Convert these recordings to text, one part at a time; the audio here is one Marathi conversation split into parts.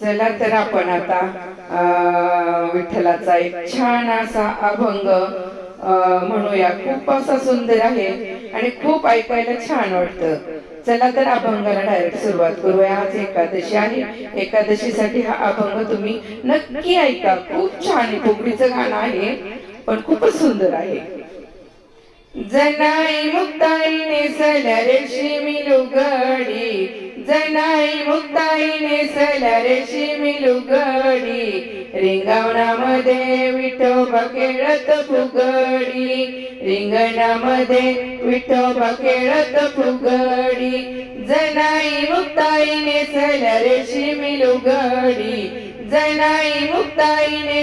चला तर आपण आता विठ्ठलाचा एक छान असा अभंग म्हणूया. खूप असा सुंदर आहे आणि खूप ऐकायला छान वाटतं. चला तर अभंगाला डायरेक्ट सुरुवात करूया. आज एकादशी आहे. एकादशीसाठी हा अभंग तुम्ही नक्की ऐका. खूप छान आहे. गाणं आहे पण खूपच सुंदर आहे. जनाई मुक्ताईने सल्या रेशी मिलू गडी जनाई मुक्ताईने सल्या रेशीमी लुगडी रिंगणामध्ये विठोबा खेळत फुगडी. रिंगणामध्ये विठोबा खेळत फुगडी. जनाई मुक्ताईने सल्या रेशीमी लुगडी जनाई मुक्ताईने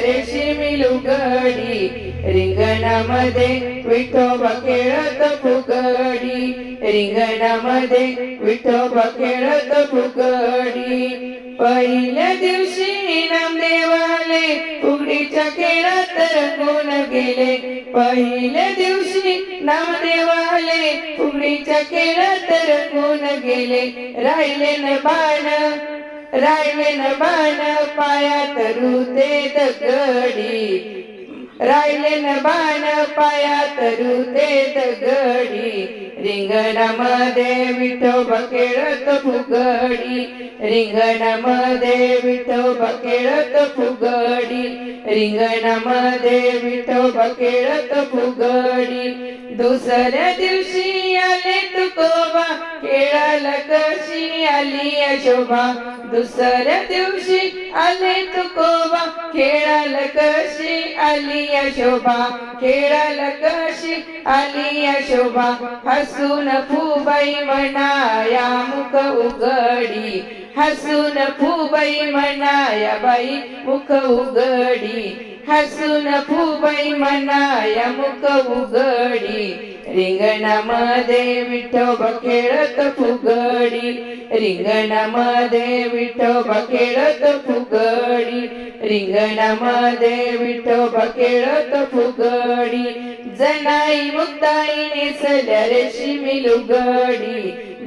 रेशीमी लुगडी रिंगणामध्ये विठोबा खेळत फुगडी रिंगणामध्ये विठोबा खेळत फुगडी पहिल्या दिवशी नामदेवाले फुगडीच्या खेळात रंगून गेले. पहिल्या दिवशी नामदेवाले फुगडीच्या खेळात रंगून गेले. राहिले न बाण राहिलेन न बाण पायात रुते दगडी. राहिलेन न बाण पायात रुते दगडी. रिंगणामध्ये विठो खेळत फुगडी. रिंगणामध्ये विठो खेळत फुगडी. रिंगणामध्ये विठो खेळत फुगडी. दुसऱ्या दिवशी आले तुकोबा खेळाला कशी आली अशोभा? दुसऱ्या दिवशी आले तुकोबा खेळाला कशी आली अशोभा? खेळाला कशी आली हस हसून फुबई म्हणाया मुख उघडी. हसून फुबई म्हणाया बाई मुख उघडी. हसून फुबई म्हणाया मुख उघडी. रिंगणामध्ये विठोबा खेळत फुगडी. रिंगणामध्ये विठोबा खेळत फुगडी. रिंगणामध्ये विठोबा खेळत फुगडी. जनाई मुक्ताईने सल्या रेशीमी लुगडी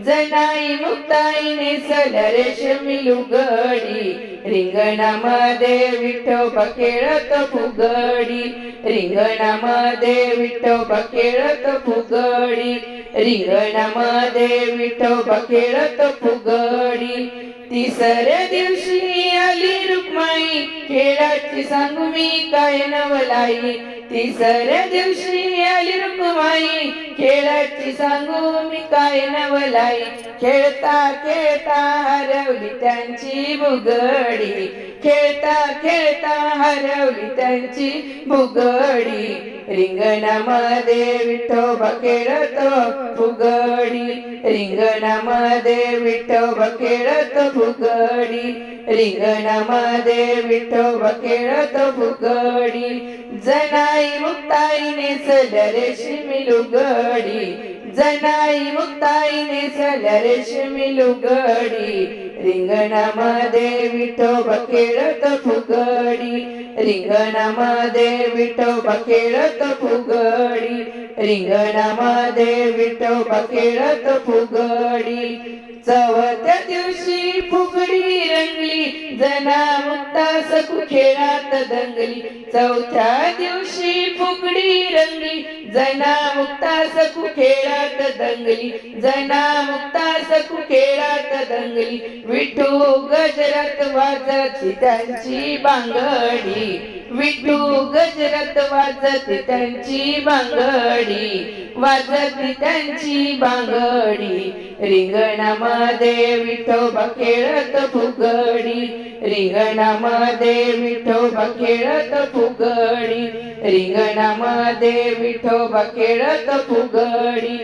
जनाई मुक्ताईने सल्या रेशमी लुगडी रिंगणामध्ये विठोबा खेळत फुगडी. रिंगणामध्ये विठोबा खेळत फुगडी. रिंगणामध्ये विठोबा खेळत फुगडी. तिसऱ्या दिवशी आली रुक्माई खेळाची सांगू मी काय नवलाई. तिसऱ्या दिवशी आली रुक्माई खेळाची सांगू मी काय नवलाई. खेळता खेळता हरवली त्यांची बुगडी. खेळता खेळता हरवली त्यांची बुगडी रिंगणामध्ये विठोबा खेळतो फुगडी. रिंगणामध्ये विठोबा खेळतो फुगडी. रिंगणामध्ये विठोबा खेळतो फुगडी. जनाई मुक्ताईने सल्या रेशमी लुगडी. जनाई मुक्ताईने सल्या रेशमी लुगडी. रिंगणामध्ये विठोबा खेळत फुगडी. रिंगणामध्ये विठोबा खेळत फुगडी. रिंगणामध्ये विठोबा खेळत फुगडी. चवथ्या दिवशी फुगडी रंगली जना मुक्ता सकू खेळात दंगली. चौथ्या दिवशी फुगडी रंगली जना मुक्ता सकू खेळात दंगली. जना मुक्ता सकू खेळात दंगली. विठू गजरात वाजत त्यांची बांगडी. विठू गजरत वाजत त्यांची बांगडी वाजत त्यांची बांगडी. रिंगणामध्ये विठोबा खेळत फुगडी रिंगणामध्ये विठोबा खेळत फुगडी. रिंगणामध्ये विठोबा खेळत फुगडी.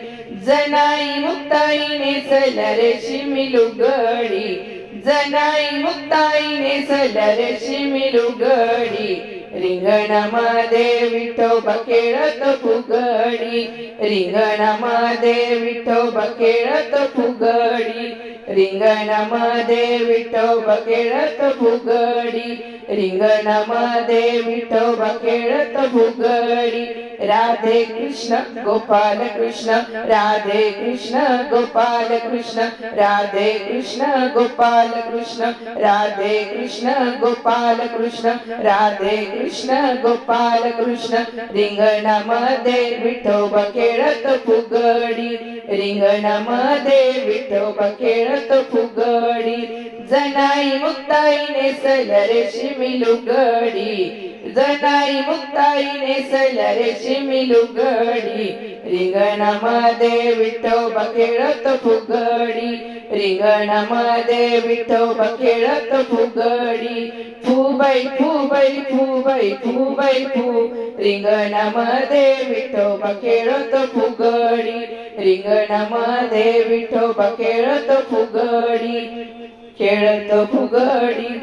जनाई मुक्ताईने सल्या रेशीमी लुगडी जनाई मुक्ताईने सल्या रेशीमी लुगडी रिंगणामध्ये विठोबा खेळत फुगडी रिंगणामध्ये विठोबा खेळत फुगडी रिंगणामध्ये विठोबा खेळत फुगडी. रिंगणामध्ये विठोबा खेळत फुगडी. राधे कृष्ण गोपाल कृष्ण राधे कृष्ण गोपाल कृष्ण राधे कृष्ण गोपाल कृष्ण राधे कृष्ण गोपाल कृष्ण राधे कृष्ण गोपाल कृष्ण. रिंगणामध्ये विठोबा खेळत फुगडी. रिंगणामध्ये विठोबा खेळत फुगडी. जनाई मुक्ताई नेसल रेशमी लुगडी जनाई मुक्ताई नेसल रेशमी रिंगणा रिंगणामध्ये विठोबा खेळत फुगडी. रिंगणामध्ये विठोब खेळत फुगडी. फुबाई फुबाई फुबाई फुबाई फू. रिंगणामध्ये विठोब खेळत फुगडी. रिंगणामध्ये विठोब खेळत फुगडी. खेळत फुगडी.